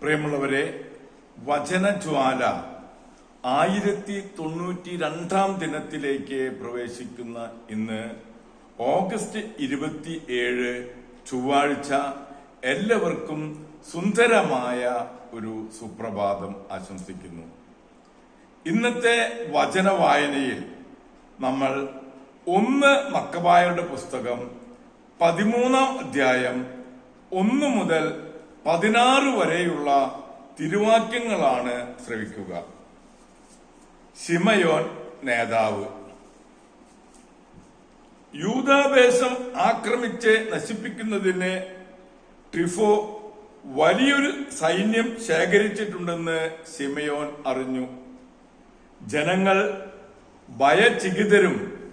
പ്രിയമുള്ളവരെ വചനജ്വാല ആയിരത്തി തൊണ്ണൂറ്റി രണ്ടാം ദിനത്തിലേക്ക് പ്രവേശിക്കുന്ന ഇന്ന് ഓഗസ്റ്റ് ഇരുപത്തി ഏഴ് ചൊവ്വാഴ്ച എല്ലാവർക്കും സുന്ദരമായ ഒരു സുപ്രഭാതം ആശംസിക്കുന്നു. ഇന്നത്തെ വചന വായനയിൽ നമ്മൾ ഒന്ന് മക്കബായരുടെ പുസ്തകം പതിമൂന്നാം അധ്യായം ഒന്ന് മുതൽ പതിനാറ് വരെയുള്ള തിരുവാക്യങ്ങളാണ് ശ്രവിക്കുക. ശിമയോൻ നേതാവ്. യൂതാവേശം ആക്രമിച്ച് നശിപ്പിക്കുന്നതിന് ട്രിഫോ വലിയൊരു സൈന്യം ശേഖരിച്ചിട്ടുണ്ടെന്ന് ശിമയോൻ അറിഞ്ഞു. ജനങ്ങൾ ഭയചികിതരും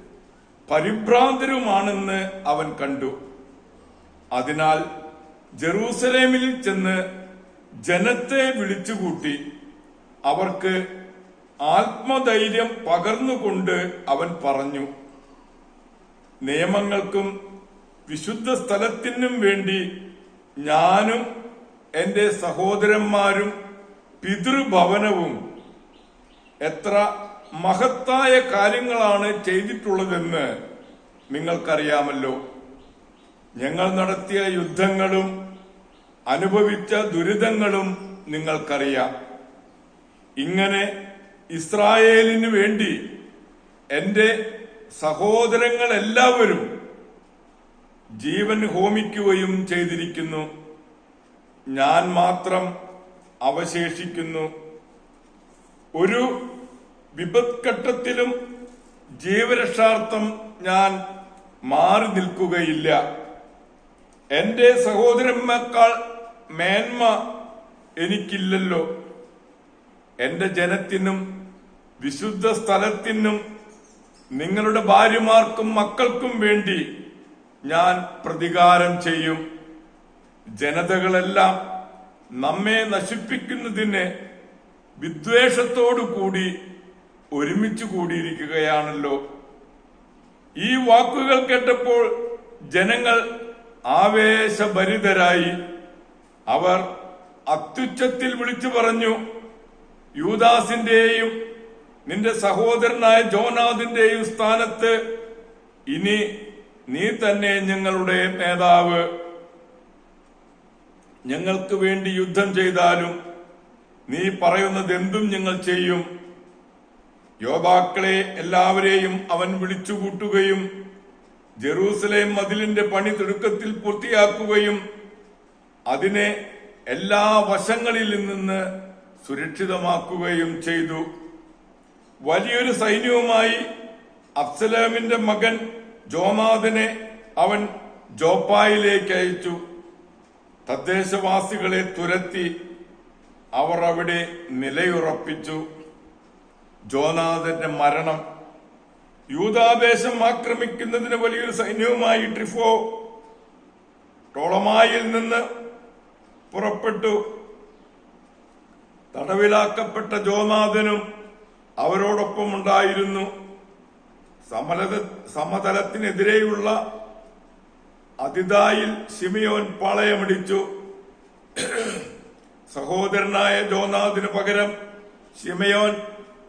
പരിഭ്രാന്തരുമാണെന്ന് അവൻ കണ്ടു. അതിനാൽ ജെറൂസലേമിൽ ചെന്ന് ജനത്തെ വിളിച്ചുകൂട്ടി അവർക്ക് ആത്മധൈര്യം പകർന്നുകൊണ്ട് അവൻ പറഞ്ഞു നിയമങ്ങൾക്കും വിശുദ്ധ സ്ഥലത്തിനും വേണ്ടി ഞാനും എന്റെ സഹോദരന്മാരും പിതൃഭവനവും എത്ര മഹത്തായ കാര്യങ്ങളാണ് ചെയ്തിട്ടുള്ളതെന്ന് നിങ്ങൾക്കറിയാമല്ലോ. ഞങ്ങൾ നടത്തിയ യുദ്ധങ്ങളും അനുഭവിച്ച ദുരിതങ്ങളും നിങ്ങൾക്കറിയാം. ഇങ്ങനെ ഇസ്രായേലിന് വേണ്ടി എന്റെ സഹോദരങ്ങളെല്ലാവരും ജീവൻ ഹോമിക്കുകയും ചെയ്തിരിക്കുന്നു. ഞാൻ മാത്രം അവശേഷിക്കുന്നു. ഒരു വിപത്ഘട്ടത്തിലും ജീവരക്ഷാർത്ഥം ഞാൻ മാറി നിൽക്കുകയില്ല. എന്റെ സഹോദരന്മാക്കാൾ മേന്മ എനിക്കില്ലല്ലോ. എന്റെ ജനത്തിനും വിശുദ്ധ സ്ഥലത്തിനും നിങ്ങളുടെ ഭാര്യമാർക്കും മക്കൾക്കും വേണ്ടി ഞാൻ പ്രതികാരം ചെയ്യും. ജനതകളെല്ലാം നമ്മെ നശിപ്പിക്കുന്നതിന് വിദ്വേഷത്തോടു കൂടി ഒരുമിച്ച് കൂടിയിരിക്കുകയാണല്ലോ. ഈ വാക്കുകൾ കേട്ടപ്പോൾ ജനങ്ങൾ ആവേശഭരിതരായി അവർ അത്യുച്ചത്തിൽ വിളിച്ചു പറഞ്ഞു യൂദാസിന്റെയും നിന്റെ സഹോദരനായ ജോനാഥിന്റെയും സ്ഥാനത്ത് ഇനി നീ തന്നെ ഞങ്ങളുടെ നേതാവ്. ഞങ്ങൾക്ക് വേണ്ടി യുദ്ധം ചെയ്താലും നീ പറയുന്നത് എന്തും ഞങ്ങൾ ചെയ്യും. യോദ്ധാക്കളെ എല്ലാവരെയും അവൻ വിളിച്ചുകൂട്ടുകയും ജെറൂസലേം മതിലിന്റെ പണി തിടുക്കത്തിൽ പൂർത്തിയാക്കുകയും അതിനെ എല്ലാ വശങ്ങളിൽ നിന്ന് സുരക്ഷിതമാക്കുകയും ചെയ്തു. വലിയൊരു സൈന്യവുമായി അബ്സലാമിന്റെ മകൻ ജോമാദിനെ അവൻ ജോപ്പായിലേക്ക് അയച്ചു. തദ്ദേശവാസികളെ തുരത്തി അവർ അവിടെ നിലയുറപ്പിച്ചു. ജോനാഥന്റെ മരണം യൂതാദേശം ആക്രമിക്കുന്നതിന് വലിയൊരു സൈന്യവുമായി ട്രിഫോ ടോളമായിൽ നിന്ന് പുറപ്പെട്ടു. തടവിലാക്കപ്പെട്ട ജോനാഥനും അവരോടൊപ്പം ഉണ്ടായിരുന്നു. സമലത സമതലത്തിനെതിരെയുള്ള അതിതായിൽ ഷിമിയോൻ പാളയമടിച്ചു. സഹോദരനായ ജോനാഥിന് പകരം ഷിമയോൻ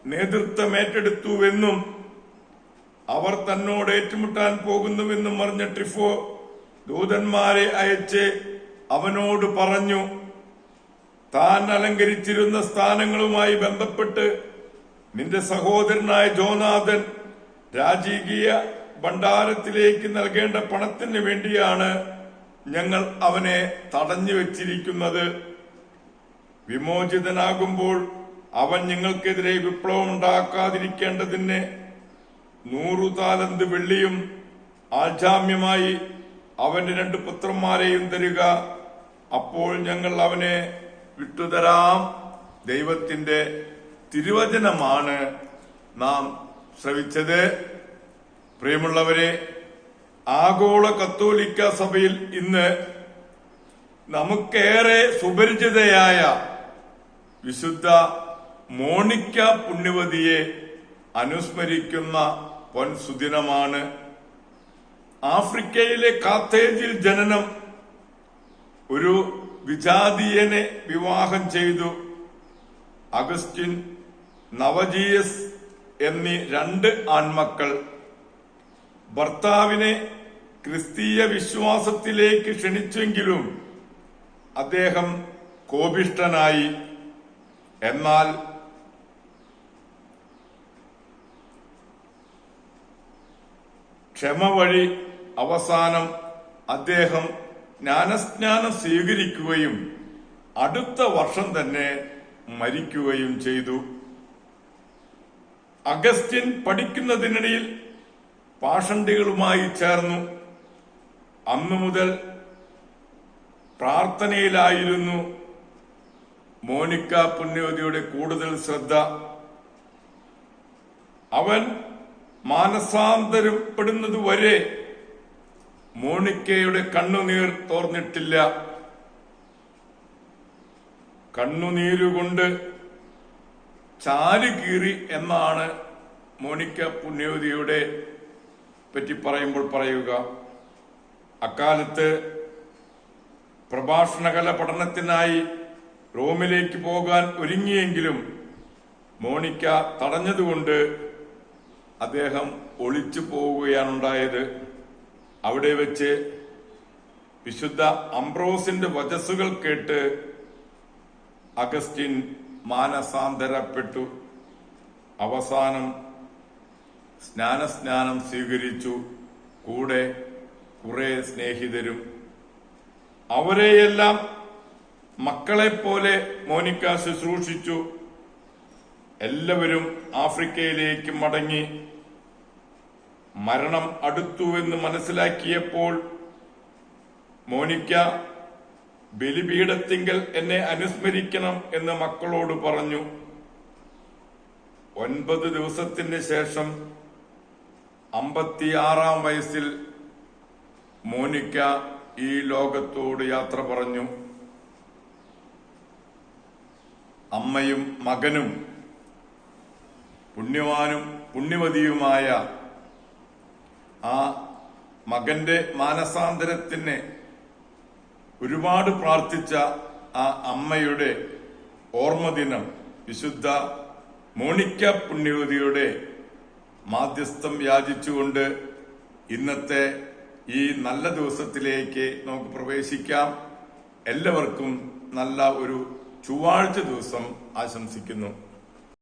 നേതൃത്വം ഏറ്റെടുത്തുവെന്നും അവർ തന്നോട് ഏറ്റുമുട്ടാൻ പോകുന്നുവെന്നും അറിഞ്ഞ ട്രിഫോ ദൂതന്മാരെ അയച്ച് അവനോട് പറഞ്ഞു താൻ അലങ്കരിച്ചിരുന്ന സ്ഥാനങ്ങളുമായി ബന്ധപ്പെട്ട് നിന്റെ സഹോദരനായ ജോനാഥൻ രാജകീയ ഭണ്ഡാരത്തിലേക്ക് നൽകേണ്ട പണത്തിന് വേണ്ടിയാണ് ഞങ്ങൾ അവനെ തടഞ്ഞു വച്ചിരിക്കുന്നത്. വിമോചിതനാകുമ്പോൾ അവൻ നിങ്ങൾക്കെതിരെ വിപ്ലവം ഉണ്ടാക്കാതിരിക്കേണ്ടതിന് നൂറു താലന്ത് വെള്ളിയും ആജാമ്യമായി അവന്റെ രണ്ട് പുത്രന്മാരെയും തരിക. അപ്പോൾ ഞങ്ങൾ അവനെ വിട്ടുതരാം. ദൈവത്തിന്റെ തിരുവചനമാണ് നാം ശ്രവിച്ചത്. പ്രിയമുള്ളവരെ ആഗോള കത്തോലിക്ക സഭയിൽ ഇന്ന് നമുക്കേറെ സുപരിചിതയായ വിശുദ്ധ മോണിക്ക പുണ്യവതിയെ അനുസ്മരിക്കുന്ന പൊൻസുദിനമാണ് ആഫ്രിക്കയിലെ കാത്തേജിൽ ജനനം ഒരു വിജാതീയനെ വിവാഹം ചെയ്തു. അഗസ്റ്റിൻ നവജീയസ് എന്നീ രണ്ട് ആൺമക്കൾ ഭർത്താവിനെ ക്രിസ്തീയ വിശ്വാസത്തിലേക്ക് ക്ഷണിച്ചെങ്കിലും അദ്ദേഹം കോപിഷ്ടനായി എന്നാൽ ക്ഷമ വഴി അവസാനം അദ്ദേഹം ജ്ഞാനസ്നാനം സ്വീകരിക്കുകയും അടുത്ത വർഷം തന്നെ മരിക്കുകയും ചെയ്തു. അഗസ്റ്റിൻ പഠിക്കുന്നതിനിടയിൽ പാഷണ്ടികളുമായി ചേർന്നു. അന്നു മുതൽ പ്രാർത്ഥനയിലായിരുന്നു മോനിക്ക പുണ്യവതിയുടെ കൂടുതൽ ശ്രദ്ധ. അവൻ മാനസാന്തരപ്പെടുന്നതുവരെ മോണിക്കയുടെ കണ്ണുനീർ തോർന്നിട്ടില്ല. കണ്ണുനീരുകൊണ്ട് ചാലുകീറി എന്നാണ് മോണിക്ക പുണ്യവതിയുടെ പറ്റി പറയുമ്പോൾ പറയുക. അക്കാലത്ത് പ്രഭാഷണകല പഠനത്തിനായി റോമിലേക്ക് പോകാൻ ഒരുങ്ങിയെങ്കിലും മോണിക്ക തടഞ്ഞതുകൊണ്ട് അദ്ദേഹം ഒളിച്ചു പോവുകയാണുണ്ടായത്. അവിടെ വെച്ച് വിശുദ്ധ അംബ്രോസിന്റെ വചസ്സുകൾ കേട്ട് അഗസ്റ്റിൻ മാനസാന്തരപ്പെട്ടു. അവസാനം സ്നാനസ്നാനം സ്വീകരിച്ചു. കൂടെ കുറെ സ്നേഹിതരും. അവരെയെല്ലാം മക്കളെപ്പോലെ മോനിക്ക ശുശ്രൂഷിച്ചു. എല്ലാവരും ആഫ്രിക്കയിലേക്ക് മടങ്ങി മരണം അടുത്തുവെന്ന് മനസ്സിലാക്കിയപ്പോൾ മോനിക്ക ബലിപീഠത്തിങ്കൽ എന്നെ അനുസ്മരിക്കണം എന്ന് മക്കളോട് പറഞ്ഞു. ഒൻപത് ദിവസത്തിന് ശേഷം അമ്പത്തിയാറാം വയസ്സിൽ മോനിക്ക ഈ ലോകത്തോട് യാത്ര പറഞ്ഞു. അമ്മയും മകനും പുണ്യവാനും പുണ്യവതിയുമായ ആ മകന്റെ മാനസാന്തരത്തിന് ഒരുപാട് പ്രാർത്ഥിച്ച ആ അമ്മയുടെ ഓർമ്മദിനം വിശുദ്ധ മോണിക്ക പുണ്യവതിയുടെ മാധ്യസ്ഥം യാചിച്ചുകൊണ്ട് ഇന്നത്തെ ഈ നല്ല ദിവസത്തിലേക്ക് നമുക്ക് പ്രവേശിക്കാം. എല്ലാവർക്കും നല്ല ഒരു ചൊവ്വാഴ്ച ദിവസം ആശംസിക്കുന്നു.